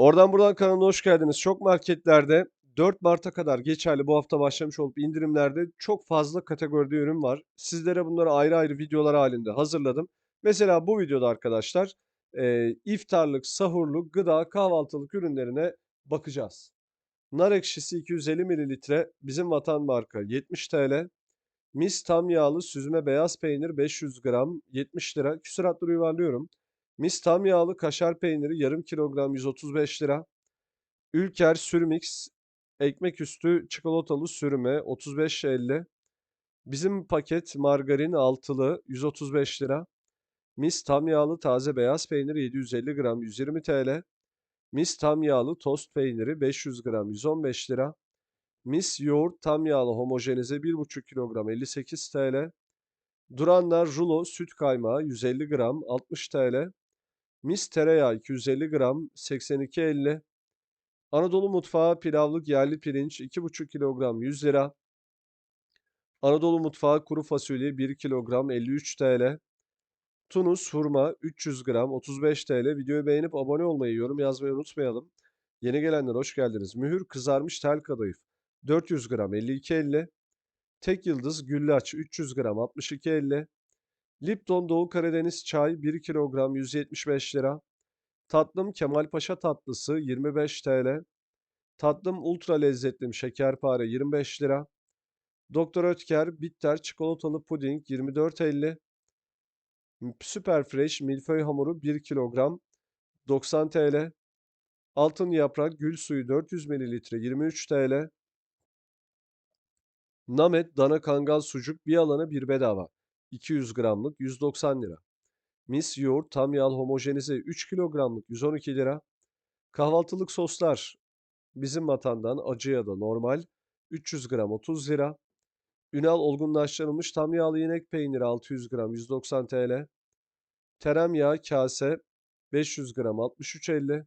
Oradan buradan kanalına hoş geldiniz. Çok marketlerde 4 Mart'a kadar geçerli bu hafta başlamış olup indirimlerde çok fazla kategoride ürün var. Sizlere bunları ayrı ayrı videolar halinde hazırladım. Mesela bu videoda arkadaşlar e, iftarlık, sahurluk, gıda, kahvaltılık ürünlerine bakacağız. Nar ekşisi 250 mililitre bizim vatan marka 70 TL. Mis tam yağlı süzme beyaz peynir 500 gram 70 lira. Küsuratları yuvarlıyorum. Mis tam yağlı kaşar peyniri yarım kilogram 135 lira. Ülker Sürmix ekmek üstü çikolatalı sürme 35.50. Bizim paket margarin altılı 135 lira. Mis tam yağlı taze beyaz peynir 750 gram 120 TL. Mis tam yağlı tost peyniri 500 gram 115 lira. Mis yoğurt tam yağlı homojenize 1,5 kilogram 58 TL. Duranlar rulo süt kaymağı 150 gram 60 TL. Mis tereyağı 250 gram 82.50. Anadolu mutfağı pilavlık yerli pirinç 2,5 kilogram 100 lira. Anadolu mutfağı kuru fasulye 1 kilogram 53 TL. Tunus hurma 300 gram 35 TL. Videoyu beğenip abone olmayı, yorum yazmayı unutmayalım. Yeni gelenler hoş geldiniz. Mühür kızarmış tel kadayıf 400 gram 52.50. Tek yıldız güllaç 300 gram 62.50. Lipton Doğu Karadeniz çay 1 kilogram 175 lira. Tatlım Kemalpaşa tatlısı 25 TL. Tatlım ultra lezzetlim şekerpare 25 lira. Doktor Ötker bitter çikolatalı puding 24.50. Süper Fresh milföy hamuru 1 kilogram 90 TL. Altın yaprak gül suyu 400 mililitre 23 TL. Namet dana kangal sucuk bir alana bir bedava. 200 gramlık 190 lira. Mis yoğurt tam yağlı homojenize 3 kilogramlık 112 lira. Kahvaltılık soslar bizim vatandan acı ya da normal 300 gram 30 lira. Ünal olgunlaştırılmış tam yağlı inek peyniri 600 gram 190 TL. Tereyağı kase 500 gram 63.50.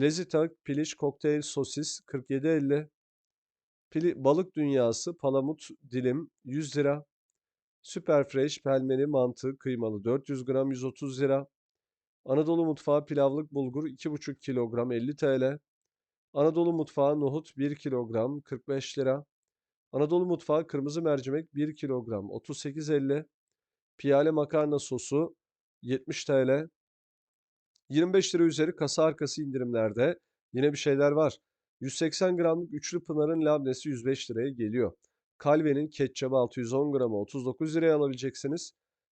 Lezita piliç kokteyl sosis 47.50. Pili, balık dünyası palamut dilim 100 lira. Süper fresh pelmeni mantı kıymalı 400 gram 130 lira. Anadolu mutfağı pilavlık bulgur 2,5 kilogram 50 TL. Anadolu mutfağı nohut 1 kilogram 45 lira. Anadolu mutfağı kırmızı mercimek 1 kilogram 38.50. Piyale makarna sosu 70 TL. 25 lira üzeri kasa arkası indirimlerde yine bir şeyler var. 180 gramlık üçlü Pınar'ın labnesi 105 liraya geliyor. Calve'nin ketçabı 610 gramı 39 liraya alabileceksiniz.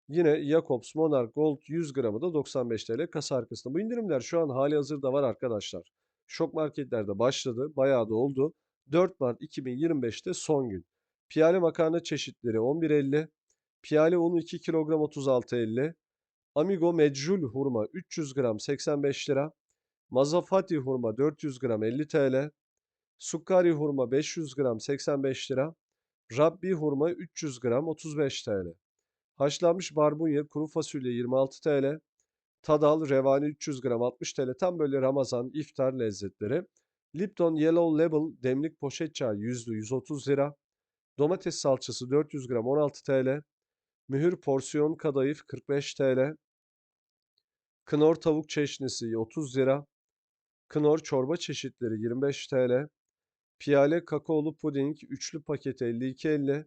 Yine Jacobs Monarch Gold 100 gramı da 95 TL kasa arkasında. Bu indirimler şu an hali hazırda var arkadaşlar. Şok marketlerde başladı. Bayağı da oldu. 4 Mart 2025'te son gün. Piyale makarna çeşitleri 11.50. Piyale unu 2 kilogram 36.50. Amigo Medjul hurma 300 gram 85 lira. Mazafati hurma 400 gram 50 TL. Sukkari hurma 500 gram 85 lira. Rabbi hurma 300 gram 35 TL. Haşlanmış barbunya kuru fasulye 26 TL. Tadal revani 300 gram 60 TL. Tam böyle Ramazan iftar lezzetleri. Lipton Yellow Label demlik poşet çay yüzlü 130 lira. Domates salçası 400 gram 16 TL. Mühür porsiyon kadayıf 45 TL. Knorr tavuk çeşnisi 30 lira. Knorr çorba çeşitleri 25 TL. Piyale kakaolu puding üçlü paket 52.50.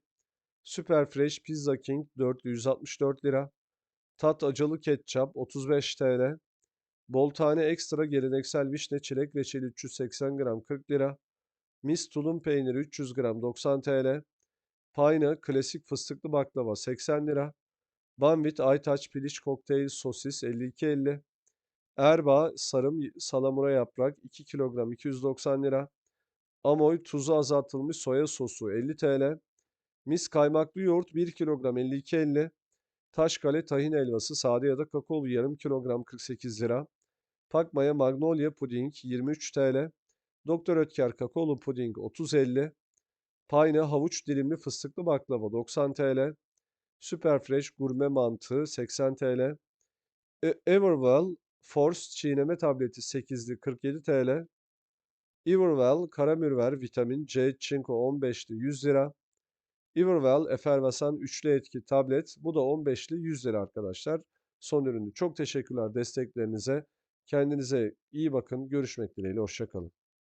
Super Fresh Pizza King 464 lira. Tat acılı ketçap 35 TL. Bol tane ekstra geleneksel vişne çilek reçeli 380 gram 40 lira. Mis tulum peyniri 300 gram 90 TL. Payna klasik fıstıklı baklava 80 lira. Banvit Aytaç piliç kokteyl sosis 52.50. Erbağ sarım salamura yaprak 2 kilogram 290 lira. Amoy tuzu azaltılmış soya sosu 50 TL. Mis kaymaklı yoğurt 1 kilogram 52.50. Taşkale tahin helvası sade ya da kakaolu yarım kilogram 48 lira. Pakmaya magnolia puding 23 TL. Doktor Ötker kakaolu puding 30.50. Payna havuç dilimli fıstıklı baklava 90 TL. Super Fresh gurme mantığı 80 TL. E- Everwell Force çiğneme tableti 8'li 47 TL. Everwell karamürver vitamin C çinko 15'li 100 lira. Everwell efervasan üçlü etki tablet. Bu da 15'li 100 lira arkadaşlar. Son ürünü. Çok teşekkürler desteklerinize. Kendinize iyi bakın. Görüşmek dileğiyle. Hoşça kalın.